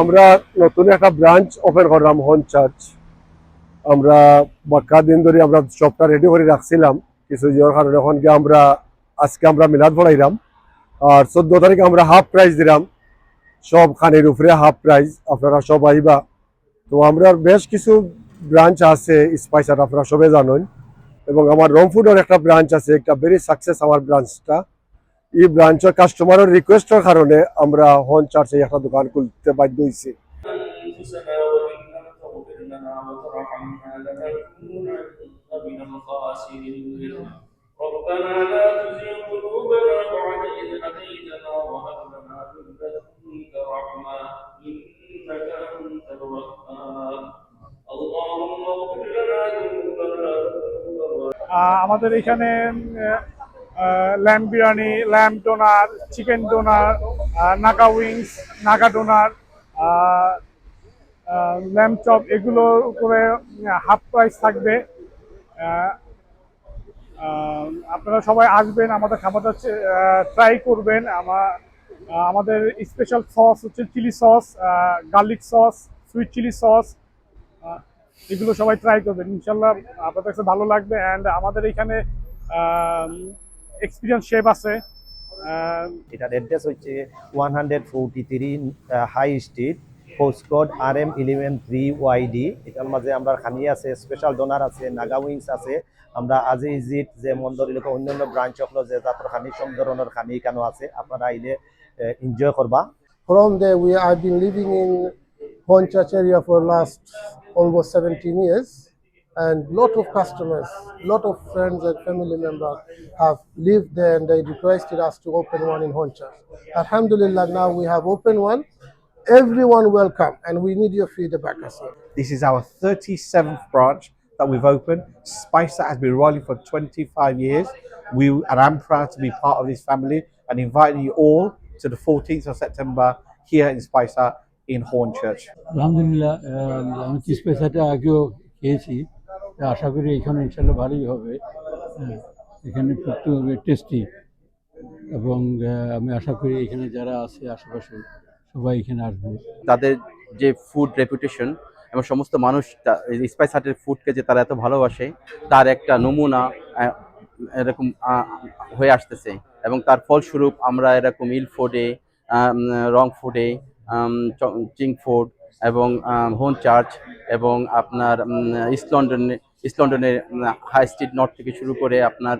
আমরা নতুন একটা ব্রাঞ্চ ওপেন করলাম হন চার্চ আমরা বাক্কা দিন ধরে আমরা শপটা রেডি করে রাখছিলাম। কিছু জিওর কারণে এখন গিয়ে আমরা, আজকে আমরা মিলাদ পড়াইলাম। আর চোদ্দ তারিখে আমরা হাফ প্রাইজ দিলাম। সব খানের উপরে হাফ প্রাইজ আপনারা সব আইবা। তো আমরা বেশ কিছু ব্রাঞ্চ আছে স্পাইসার আপনারা সবে জানেন। এবং আমার রংপুরের একটা ব্রাঞ্চ আছে, একটা ভেরি সাকসেস আমার ব্রাঞ্চটা এই ব্রাঞ্চের কাস্টমারের রিকোয়েস্টের কারণে আমরা হন চার্চে একটা দোকান খুলতে বাধ্য হয়েছি আমাদের এখানে lamb biryani lamb doner chicken doner Naga wings Naga doner lamb chop এগুলোর উপরে হাফ প্রাইস থাকবে। আপনারা সবাই আসবেন, আমাদের খাবারটা ট্রাই করবেন। আমার আমাদের স্পেশাল সস হচ্ছে chilli sauce garlic sauce sweet chilli sauce এগুলো সবাই ট্রাই করবেন। ইনশাল্লাহ আপনাদের কাছে ভালো লাগবে। অ্যান্ড আমাদের এখানে এক্সপিরিয়েন্স শেফ আছে। আহ, এটার অ্যাড্রেস হচ্ছে one hundred forty three high street post code R M eleven three YD এটার মাঝে আমরা খানি আছে স্পেশাল ডোনার আছে নাগা উইংস আছে। আমরা আজি ইজিট যে মন্দর এলাকা অন্যান্য ব্রাঞ্চ হলো যে জাতর খানি সব ধরনের খানি কেন আছে। আপনারা আইলে এনজয় করবা। From there, we I've been living in Hornchurch area for last almost 17 years, and lot of customers, lot of friends and family members have lived there and they requested us to open one in Honchas. Alhamdulillah, now we have opened one. Everyone welcome and we need your feedback as well. This is our 37th branch that we've opened. Spice that has been rolling for 25 years. We and I'm proud to be part of this family and inviting you all to the 14th of September here in Spice in Hornchurch. Alhamdulillah, uh, আশা করি এখানে ইনশাল্লাহ ভালোই হবে। হ্যাঁ, এখানে ফুডটা হবে tasty এবং আমি আশা করি এখানে যারা আছে আশেপাশে সবাই এখানে আসবে। তাদের যে ফুড রেপুটেশন এবং সমস্ত মানুষ স্পাইস হাটের ফুডকে যে তারা এত ভালোবাসে তার একটা নমুনা এরকম হয়ে আসতেছে। এবং তার ফলস্বরূপ আমরা এরকম ইল ফুডে রং ফুডে চিং ফুড এবং হোন চার্চ এবং আপনার ইস্ট লন্ডনে ইস্ট লন্ডনের হাই স্ট্রিট নর্থ থেকে শুরু করে আপনার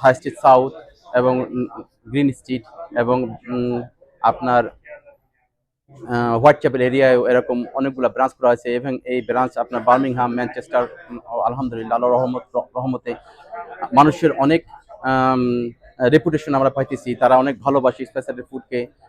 হাই স্ট্রিট সাউথ এবং গ্রিন স্ট্রিট এবং আপনার হোয়াইট চ্যাপেল এরিয়ায় এরকম অনেকগুলো ব্রাঞ্চ করা হয়েছে এবং এই ব্রাঞ্চ আপনার বার্মিংহাম ম্যানচেস্টার আলহামদুলিল্লাহ রহমত রহমতে মানুষের অনেক রেপুটেশন আমরা পাইতেছি। তারা অনেক ভালোবাসে স্পেশালি ফুডকে